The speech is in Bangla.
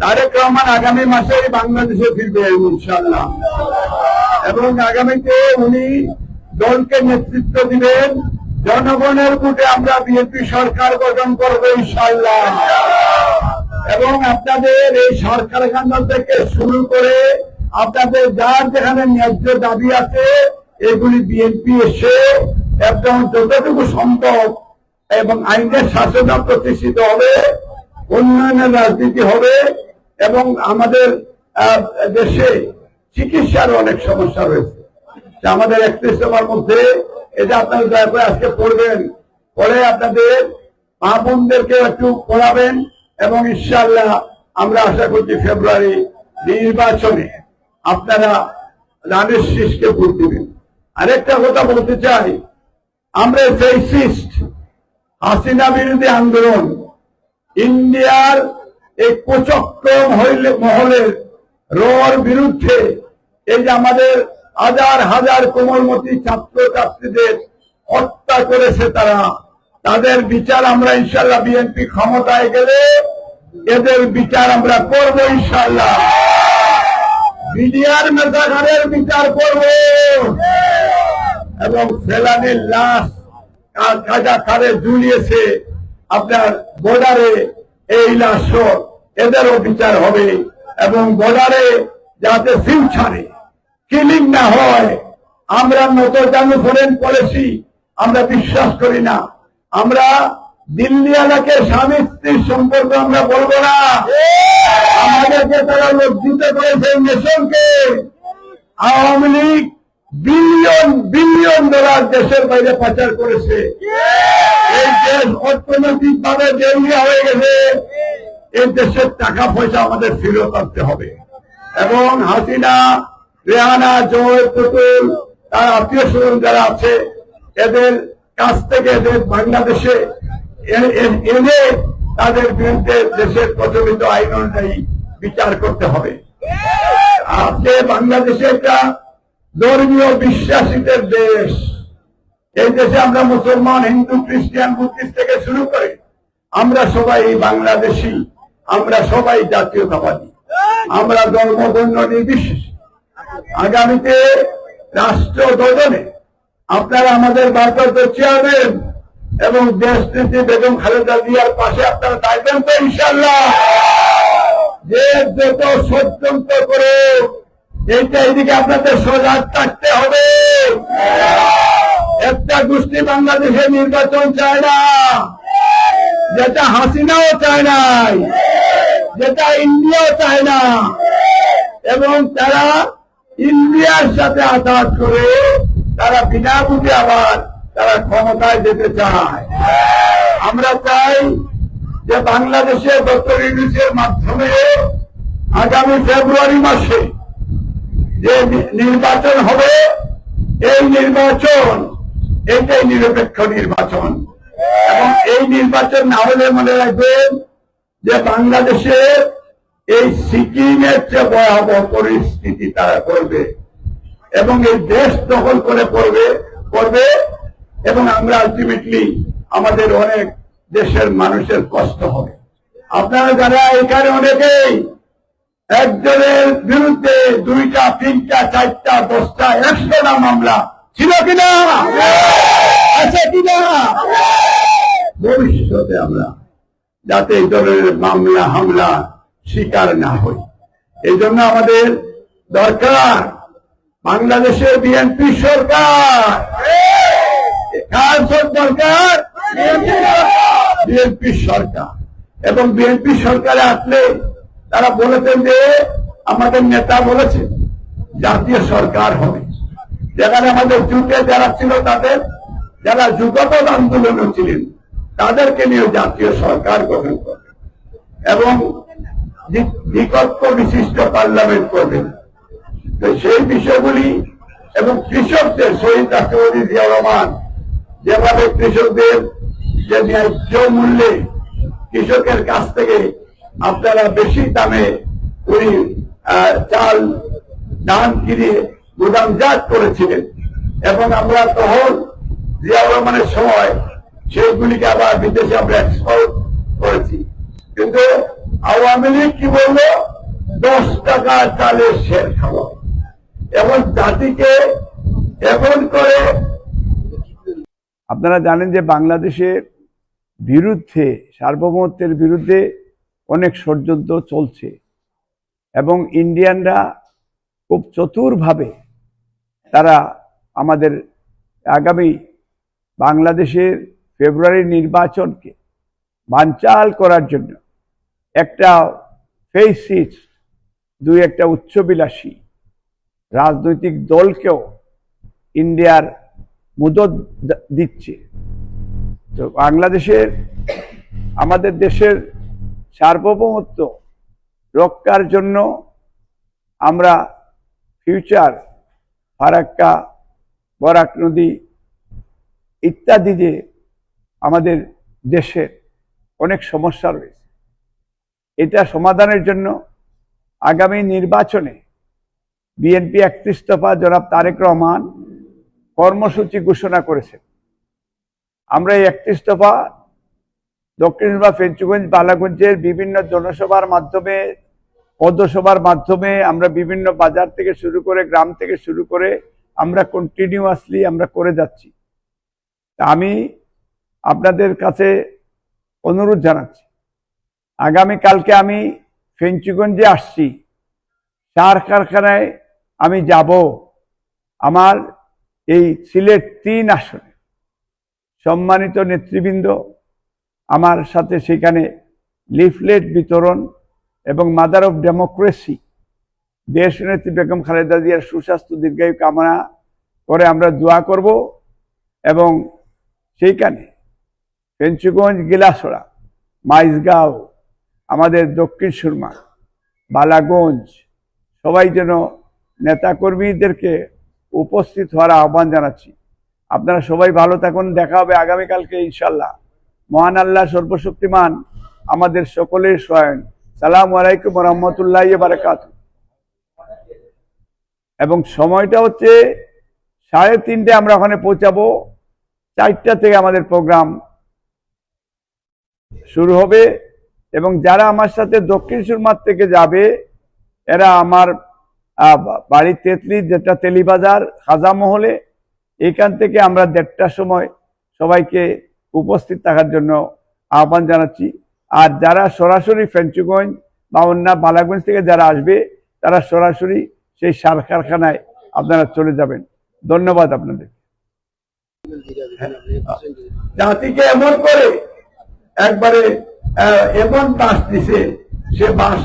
তারেক রহমান আগামী মাসে বাংলাদেশে ফিরবে ইনশাল্লাহ এবং আগামীতে উনি দলকে নেতৃত্ব দিবেন। জনগণের ভোটে আমরা বিএনপি সরকার গঠন করব ইনশাল্লাহ এবং আপনাদের এই সরকার কান্ডাল থেকে শুরু করে আপনাদের যার যেখানে ন্যায্য দাবি আছে, এগুলি বিএনপি এসে একদম যতটুকু সম্ভব এবং আইনের শাসন প্রতিষ্ঠিত হবে, উন্নয়নের রাজনীতি হবে এবং আমাদের দেশে চিকিৎসার অনেক সমস্যা রয়েছে। আমাদের একত্রিশ নম্বর মধ্যে এটা আপনারা দয়া করে আজকে পড়বেন পরে আপনাদের মা বোনদেরকে একটু পড়াবেন এবং ইনশাল্লাহ আমরা আশা করছি ফেব্রুয়ারি নির্বাচনে আপনারা রানের শীষকে ভোট দিবেন। আরেকটা কথা বলতে চাই, আমরা হাসিনা বিরোধী আন্দোলন, ইন্ডিয়ার এই কুচক্রম হইলে মহলের রোর বিরুদ্ধে এই যে আমাদের হাজার হাজার কোমলমতি ছাত্র ছাত্রীদের হত্যা করেছে তারা, তাদের বিচার আমরা ইনশাল্লাহ বিএনপি ক্ষমতায় গেলে এদের বিচার আমরা করব ইনশাল্লাহ। বিডিআর মেজাগারের বিচার করব। এবং ফেলানির লাশ কাজা কারে ঝুলিয়েছে আপনার বর্ডারে এই লাশ এদেরও বিচার হবে এবং বর্ডারে যাতে ফিউচারে কিলিং না হয়, আমরা নতুন জানু ফরেন পলিসি আমরা বিশ্বাস করি না। আমরা দিল্লি এলাকার স্বামী স্ত্রীর সম্পর্ক আমরা বলব না। আমাদেরকে তারা লজ্জিত করেছে নেশনকে। Awami League billion billion dollar দেশের বাইরে পাচার করেছে। এই দেশ অর্থনৈতিক ভাবে হয়ে গেছে। এই দেশের টাকা পয়সা আমাদের ফেরত আনতে হবে। এবং হাসিনা, রেহানা, জয় পুতুল, তার আত্মীয় স্বজন যারা আছে, এদের কাছ থেকে এদের বাংলাদেশে এনে তাদের বিরুদ্ধে দেশের প্রচলিত আইন অনুযায়ী বিচার করতে হবে। আজকে বাংলাদেশে একটা ধর্মীয় বিশ্বাসীদের দেশ। এই দেশে আমরা মুসলমান, হিন্দু, খ্রিস্টান, বুদ্ধিস্ট থেকে শুরু করে আমরা সবাই বাংলাদেশী। আমরা সবাই জাতীয়তাবাদী। আমরা ধর্মবর্ণ নির্বিশেষে। আগামীতে রাষ্ট্র গঠনে আপনারা আমাদের ভারপ্রাপ্ত চেয়ারম্যান এবং দেশ নীতি বেগম খালেদা জিয়ার পাশে আপনারা থাকবেন তো ইনশাল্লাহ যে যত ষড়যন্ত্র করে এইটা এদিকে আপনাদের সজাগ থাকতে হবে। একটা গোষ্ঠী বাংলাদেশে নির্বাচন চায় না, যেটা হাসিনাও চায় নাই। যেটা ইন্ডিয়া চায় না, এবং তারা ইন্ডিয়ার সাথে আঘাত করে তারা বিনা বুঝে আবার তারা ক্ষমতায় যেতে চায়। আমরা চাই যে বাংলাদেশে ডক্টর ইউনিসের মাধ্যমে আগামী ফেব্রুয়ারি মাসে যে নির্বাচন হবে, এই নির্বাচন, এটাই নিরপেক্ষ নির্বাচন। এবং এই নির্বাচন না হলে মনে রাখবেন যে বাংলাদেশে এই সিকিমের চেয়ে ভয়াবহ পরিস্থিতি তারা করবে এবং এই দেশ দখল করে পড়বে, করবে এবং আমরা আলটিমেটলি আমাদের অনেক দেশের মানুষের কষ্ট হবে। আপনারা যারা এখানে অনেকেই একজনের বিরুদ্ধে দুইটা, তিনটা, চারটা, দশটা একশোটা মামলা ছিল কিনা? আছে কিনা? ভবিষ্যতে আমরা যাতে এই ধরনের মামলা, হামলা শিকার না হই এই জন্য আমাদের দরকার বাংলাদেশের বিএনপি সরকার। কার দরকার? বিএনপি সরকার। এবং বিএনপি সরকারে আসলে তারা বলেছেন যে আমাদের নেতা বলেছে জাতীয় সরকার হবে। যেখানে আমাদের যুগে যারা ছিল তাদের, যারা যুগপদ আন্দোলনে ছিলেন তাদেরকে নিয়ে জাতীয় সরকার গঠন করবে এবং বিকল্প বিশিষ্ট পার্লামেন্ট করবেন সেই বিষয়গুলি এবং কৃষকদের শহীদ রাষ্ট্রপতি রহমান যেভাবে কৃষকদের যে ন্যায্য মূল্যে কৃষকের কাছ থেকে আপনারা বেশি দামে উনি চাল, ধান কিনে গুদামজাত করেছিলেন এবং আমরা তখন জিয়া রহমানের সময় সেইগুলিকে আবার বিদেশে আমরা এক্সপোর্ট করেছি। কিন্তু আওয়ামী লীগ কি বলল? দশ টাকা চালের শের খাওয়া। এবং জাতিকে এমন করে আপনারা জানেন যে বাংলাদেশের বিরুদ্ধে, সার্বভৌমত্বের বিরুদ্ধে অনেক ষড়যন্ত্র চলছে। এবং ইন্ডিয়ানরা খুব চতুরভাবে তারা আমাদের আগামী বাংলাদেশের ফেব্রুয়ারি নির্বাচনকে বানচাল করার জন্য একটা ফেসিস দুই একটা উচ্চবিলাসী রাজনৈতিক দলকেও ইন্ডিয়ার মুদত দিচ্ছে। তো বাংলাদেশের, আমাদের দেশের সার্বভৌমত্ব রক্ষার জন্য আমরা ফিউচার ফারাক্কা, বরাক নদী ইত্যাদি যে আমাদের দেশে অনেক সমস্যা রয়েছে। এটা সমাধানের জন্য আগামী নির্বাচনে বিএনপি একত্রিশ দফা জনাব তারেক রহমান কর্মসূচি ঘোষণা করেছেন। আমরা এই একত্রিশ দফা দক্ষিণ বা ফেঞ্চুগঞ্জ বালাগঞ্জের বিভিন্ন জনসভার মাধ্যমে পদসভার মাধ্যমে আমরা বিভিন্ন বাজার থেকে শুরু করে গ্রাম থেকে শুরু করে আমরা কন্টিনিউয়াসলি আমরা করে যাচ্ছি। আমি আপনাদের কাছে অনুরোধ জানাচ্ছি। আগামী কালকে আমি ফেঞ্চুগঞ্জে আসছি। সার কারখানায় আমি যাব। আমার এই সিলেট তিন আসনে সম্মানিত নেতৃবৃন্দ, আমার সাথে সেখানে লিফলেট বিতরণ এবং মাদার অফ ডেমোক্রেসি দেশ নেত্রী বেগম খালেদা জিয়ার সুস্বাস্থ্য দীর্ঘায়ু কামনা করে আমরা দোয়া করব এবং সেইখানে পেঞ্চুগঞ্জ, গিলাসড়া, মাইজগাঁও, আমাদের দক্ষিণ সুরমা, বালাগঞ্জ, সবাই যেন নেতাকর্মীদেরকে উপস্থিত হওয়ার আহ্বান জানাচ্ছি। আপনারা সবাই ভালো থাকুন, দেখা হবে আগামীকালকে ইনশাল্লাহ মহান আল্লাহ সর্বশক্তিমান আমাদের সকলের সহায়ন সালাম আলাইকুম রহমতুল্লাহ বারাকাত এবং সময়টা হচ্ছে সাড়ে তিনটে, আমরা ওখানে পৌঁছাবো। চারটা থেকে আমাদের প্রোগ্রাম শুরু হবে এবং যারা আমার সাথে দক্ষিণ সুরমার থেকে যাবে, এরা আমার বাড়ি তেতলি, যেটা তেলিবাজার, খাজা মহলে, এখান থেকে আমরা দেড়টার সময় সবাইকে উপস্থিত থাকার জন্য আহ্বান জানাচ্ছি। আর যারা সরাসরি ফেঞ্চুগঞ্জ বা অন্য বালাগঞ্জ থেকে যারা আসবে, তারা সরাসরি সেই সার কারখানায় আপনারা চলে যাবেন। ধন্যবাদ আপনাদের। জাতিকে এমন করে একবারে এমন বাস দিছে সে বাস